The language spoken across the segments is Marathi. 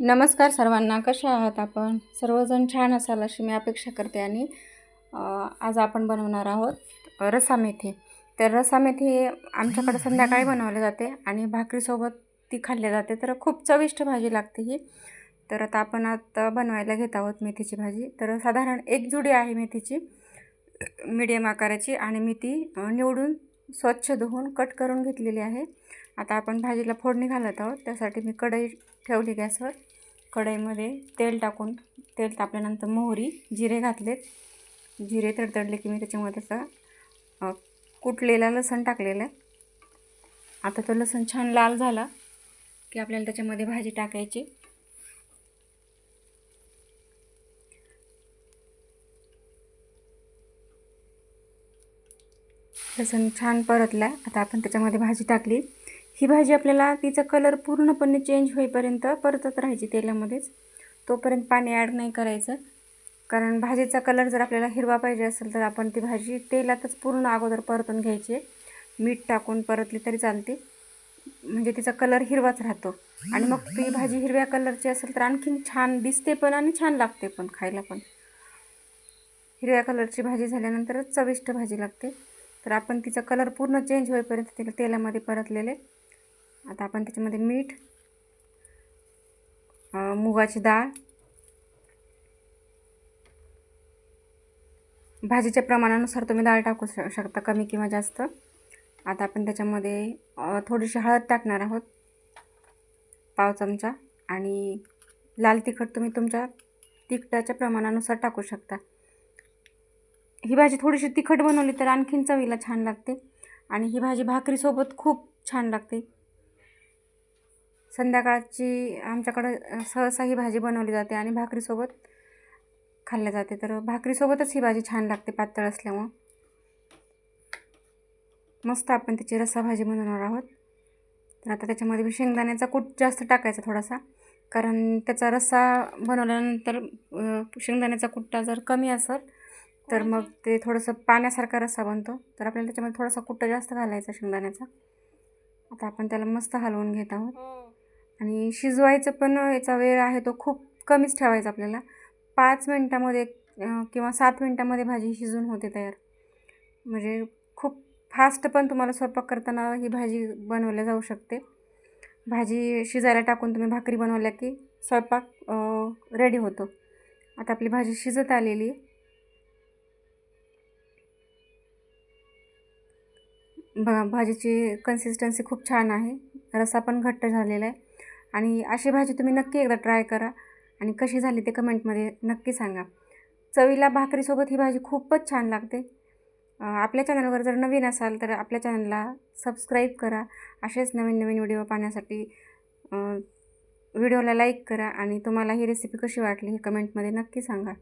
नमस्कार सर्वांना कशा आहात आपण? सर्वजण छान असाल अशी मी अपेक्षा करते आणि आज आपण बनवणार आहोत रसा मेथी. तर रसा मेथी आमच्याकडे संध्याकाळी बनवली जाते आणि भाकरीसोबत ती खाल्ली जाते. तर खूप चविष्ट भाजी लागते ही. तर आता आपण आता बनवायला घेत आहोत मेथीची भाजी. तर साधारण एक जुडी आहे मेथीची मीडियम आकाराची आणि मी ती निवडून स्वच्छ धुवून कट करून घेतलेली आहे. आता आपण भाजीला फोडणी घालत आहोत. त्यासाठी मी कढई ठेवली गॅसवर. कढईमध्ये तेल टाकून तेल तापल्यानंतर मोहरी जिरे घातलेत. जिरे तडतडले की मी त्याच्यामध्ये त्याचा कुटलेला लसण टाकलेला आहे. आता तो लसण छान लाल झाला की आपल्याला त्याच्यामध्ये भाजी टाकायची. लसण छान परतला आता आपण त्याच्यामध्ये भाजी टाकली. ही भाजी आपल्याला तिचा कलर पूर्णपणे चेंज होईपर्यंत परतत राहायची तेलामध्येच. तोपर्यंत पाणी ॲड नाही करायचं. कारण भाजीचा कलर जर आपल्याला हिरवा पाहिजे असेल तर आपण ती भाजी तेलातच पूर्ण अगोदर परतून घ्यायची. मीठ टाकून परतली तरी चालते. म्हणजे तिचा कलर हिरवाच राहतो. आणि मग ती भाजी हिरव्या कलरची असेल तर आणखीन छान दिसते पण आणि छान लागते पण खायला पण. हिरव्या कलरची भाजी झाल्यानंतरच चविष्ट भाजी लागते. तर आपण तिचा कलर पूर्ण चेंज होईपर्यंत तिला तेलामध्ये परतलेले. आता आपण त्याच्यामध्ये मीठ मुगाची डाळ भाजीच्या प्रमाणानुसार तुम्ही डाळ टाकू श शकता कमी किंवा जास्त. आता आपण त्याच्यामध्ये थोडीशी हळद टाकणार आहोत पाव चमचा. आणि लाल तिखट तुम्ही तुमच्या तिखटाच्या प्रमाणानुसार टाकू शकता. ही भाजी थोडीशी तिखट बनवली तर आणखीन चवीला छान लागते. आणि ही भाजी भाकरीसोबत खूप छान लागते. संध्याकाळची आमच्याकडं सहसा ही भाजी बनवली जाते आणि भाकरीसोबत खाल्ल्या जाते. तर भाकरीसोबतच ही भाजी छान लागते पातळ असल्यामुळं. मस्त आपण त्याची रस्सा भाजी बनवणार आहोत. तर आता त्याच्यामध्ये मी शेंगदाण्याचा कूट जास्त टाकायचा थोडासा. कारण त्याचा रस्सा बनवल्यानंतर शेंगदाण्याचा कुट्टा जर कमी असेल तर मग ते थोडंसं पाण्यासारखा रस्सा बनतो. तर आपल्याला त्याच्यामध्ये थोडासा कुट्टा जास्त घालायचा शेंगदाण्याचा. आता आपण त्याला मस्त हलवून घेत आहोत. आणि शिजवायचं पण याचा वेळ आहे तो खूप कमीच ठेवायचा आपल्याला. पाच मिनटामध्ये किंवा सात मिनटामध्ये भाजी शिजून होते तयार. म्हणजे खूप फास्ट पण तुम्हाला स्वयंपाक करताना ही भाजी बनवल्या जाऊ शकते. भाजी शिजायला टाकून तुम्ही भाकरी बनवल्या की स्वयंपाक रेडी होतो. आता आपली भाजी शिजत आलेली बघा भाजीची कन्सिस्टन्सी खूप छान आहे. रसा पण घट्ट झालेला आहे. आणि अशी भाजी तुम्ही नक्की एकदा ट्राय करा. आणि कशी झाली ते कमेंटमध्ये नक्की सांगा. चवीला भाकरीसोबत ही भाजी खूपच छान लागते. आपल्या चॅनलवर जर नवीन असाल तर आपल्या चॅनलला सबस्क्राईब करा. असेच नवीन नवीन व्हिडिओ पाहण्यासाठी व्हिडिओला लाईक करा. आणि तुम्हाला ही रेसिपी कशी वाटली हे कमेंटमध्ये नक्की सांगा.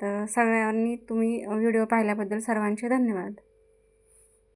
तर सगळ्यांनी तुम्ही व्हिडिओ पाहिल्याबद्दल सर्वांचे धन्यवाद.